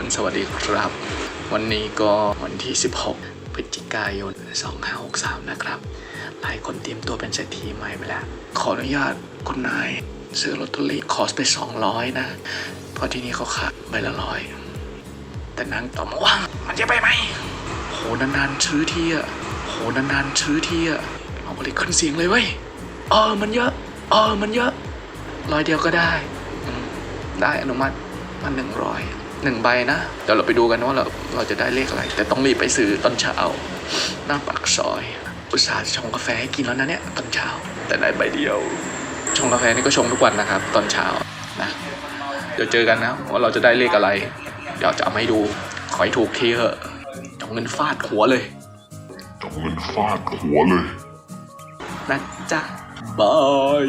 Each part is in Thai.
น สวัสดีครับ วันนี้ก็วันที่ 16 พฤศจิกายน 2563 นะครับ หลายคนเตรียมตัวเป็นเศรษฐีใหม่ไปแล้ว ขออนุญาตคุณนายซื้อลอตเตอรี่คอสไป 200 นะ เพราะที่นี่เขาขายใบละร้อย แต่นางตอมาว่ามันจะไปไหม โห นานๆซื้อที่อะโห นานๆซื้อที่อะเอาไปเลยขึ้นเสียงเลยเว้ย เออ มันเยอะ เออ มันเยอะร้อยเดียวก็ได้ ได้อนุมัติมันหนึ่งร้อย หนึ่งใบนะ เดี๋ยวเราไปดูกันว่าเราเราจะได้เลขอะไร แต่ต้องรีบไปซื้อตอนเช้า หน้าปากซอย อุตส่าห์ชงกาแฟให้กินแล้วนะเนี่ยตอนเช้า แต่ได้ใบเดียว ชงกาแฟนี่ก็ชงทุกวันนะครับ ตอนเช้านะ เดี๋ยวเจอกันนะว่าเราจะได้เลขอะไร เดี๋ยวจะเอามาให้ดู ขอให้ถูกทีเถอะเอาเงินฟาดหัวเลยเอาเงินฟาดหัวเลยนะจ๊ะบาย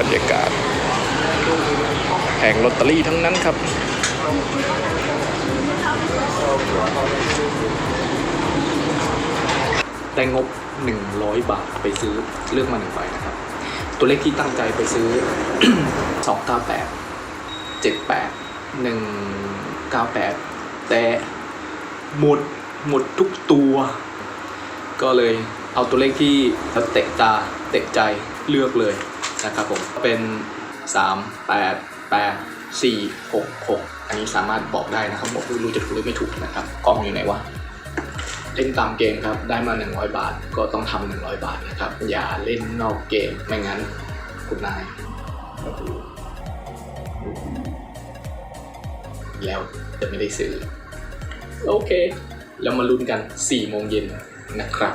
บรรยากาศ แผงลอตเตอรี่ทั้งนั้นครับ ได้งบ 100 บาทไปซื้อเลือกมาหนึ่งใบนะครับ ตัวเลขที่ตั้งใจไปซื้อ 298 78 198 แต่หมดหมดทุกตัว ก็เลยเอาตัวเลขที่เตะตาเตะใจเลือกเลย นะครับผมเป็น3 8 8 4 6 6 อันนี้สามารถบอกได้นะครับบอกไม่รู้จะถูกหรือไม่ถูกนะครับกล้องอยู่ไหนวะเล่นตามเกมครับได้มา 100 บาทก็ต้องทำ100 บาทนะครับ อย่าเล่นนอกเกมไม่งั้นคุณนายแล้วจะไม่ได้ซื้อ โอเค แล้วมาลุ้นกัน4โมงเย็นนะครับ